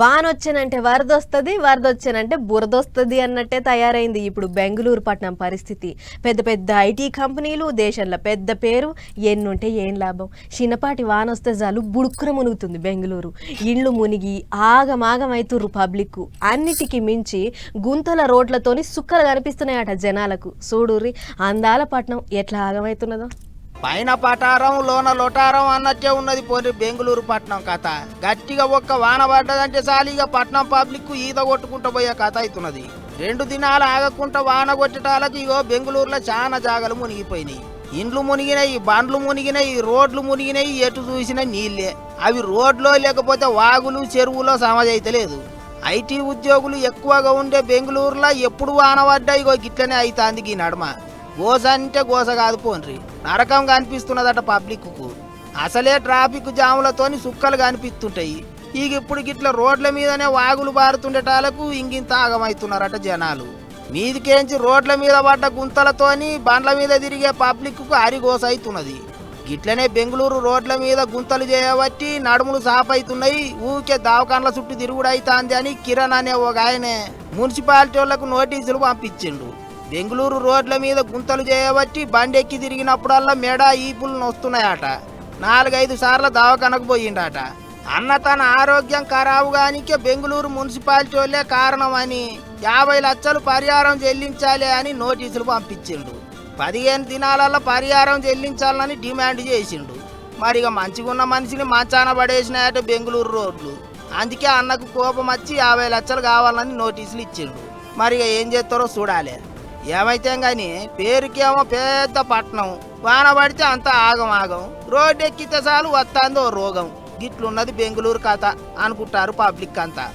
వాన వచ్చానంటే వరద వస్తుంది వరద వచ్చానంటే బురద వస్తుంది అన్నట్టే తయారైంది ఇప్పుడు బెంగళూరు పట్నం పరిస్థితి. పెద్ద పెద్ద ఐటీ కంపెనీలు దేశంలో పెద్ద పేరు ఎన్నుంటే ఏం లాభం? చిన్నపాటి వాన వస్తే చాలు బుడుక్కున మునుగుతుంది బెంగళూరు. ఇండ్లు మునిగి ఆగమాగం అవుతుర్రు పబ్లిక్ అన్నిటికీ మించి గుంతల రోడ్లతోని సుక్కలు కనిపిస్తున్నాయట జనాలకు. చూడుర్రి అందాల పట్టణం ఎట్లా ఆగమవుతున్నదో పైన పటారం లోన లొటారం అన్నట్టే ఉన్నది పోనీ బెంగళూరు పట్నం కథ. గట్టిగా ఒక్క వాన పడ్డదంటే చాలు పట్నం పబ్లిక్ ఈత కొట్టుకుంటూ పోయే కథ అవుతున్నది రెండు దినాలు ఆగకుండా వాన కొట్టటాలకు ఇగో బెంగళూరులో చాలా జాగలు మునిగిపోయినాయి. ఇండ్లు మునిగినాయి బండ్లు మునిగినాయి రోడ్లు మునిగినాయి ఎటు చూసినా నీళ్ళే. అవి రోడ్లో లేకపోతే వాగులు చెరువులో సమజైతలేదు ఐటీ ఉద్యోగులు ఎక్కువగా ఉండే బెంగళూరులో ఎప్పుడు వాన పడ్డా ఇగో గిట్లనే అవుతాంది ఈ నడమ. గోస అంటే గోస కాదు పోన్రి. నరకం కనిపిస్తున్నదట పబ్లిక్కు. అసలే ట్రాఫిక్ జాములతోని సుక్కలు కనిపిస్తుంటాయి ఇక ఇప్పుడు గిట్ల రోడ్ల మీదనే వాగులు బారుతుండేటాలకు ఇంగింత ఆగమవుతున్నారట జనాలు. మీదికేంచి రోడ్ల మీద పడ్డ గుంతలతోని బండ్ల మీద తిరిగే పబ్లిక్కు అరిగోస అవుతున్నది గిట్లనే బెంగళూరు రోడ్ల మీద గుంతలు చేయబట్టి నడుములు సాఫ్ అవుతున్నాయి ఊకే దావకాన్ల చుట్టూ తిరుగుడు అవుతుంది అని కిరణ్ అనే ఒక ఆయనే మున్సిపాలిటీ వాళ్ళకు నోటీసులు పంపించిండు. బెంగళూరు రోడ్ల మీద గుంతలు చేయబట్టి బండెక్కి తిరిగినప్పుడల్లా మెడ ఈపులు నొస్తున్నాయట. నాలుగైదు సార్లు దవాఖానకు పోయిండట. అన్న తన ఆరోగ్యం ఖరాబు కానికే బెంగళూరు మున్సిపాలిటీ వాళ్ళే కారణమని యాభై లక్షలు పరిహారం చెల్లించాలి అని నోటీసులు పంపించిండు. పదిహేను దినాలలో పరిహారం చెల్లించాలని డిమాండ్ చేసిండు. మరి ఇక మంచిగున్న మనిషిని మంచాన పడేసినాయట బెంగళూరు రోడ్లు. అందుకే అన్నకు కోపం వచ్చి యాభై లక్షలు కావాలని నోటీసులు ఇచ్చిండు. మరి ఇక ఏం చేస్తారో చూడాలి. ఏమైతే గాని పేరుకేమో పెద్ద పట్నం. వాన పడితే అంత ఆగం ఆగం రోడ్డు ఎక్కితే చాలు వస్తాందో రోగం. గిట్లున్నది బెంగళూరు కథ అనుకుంటారు పబ్లిక్ అంతా.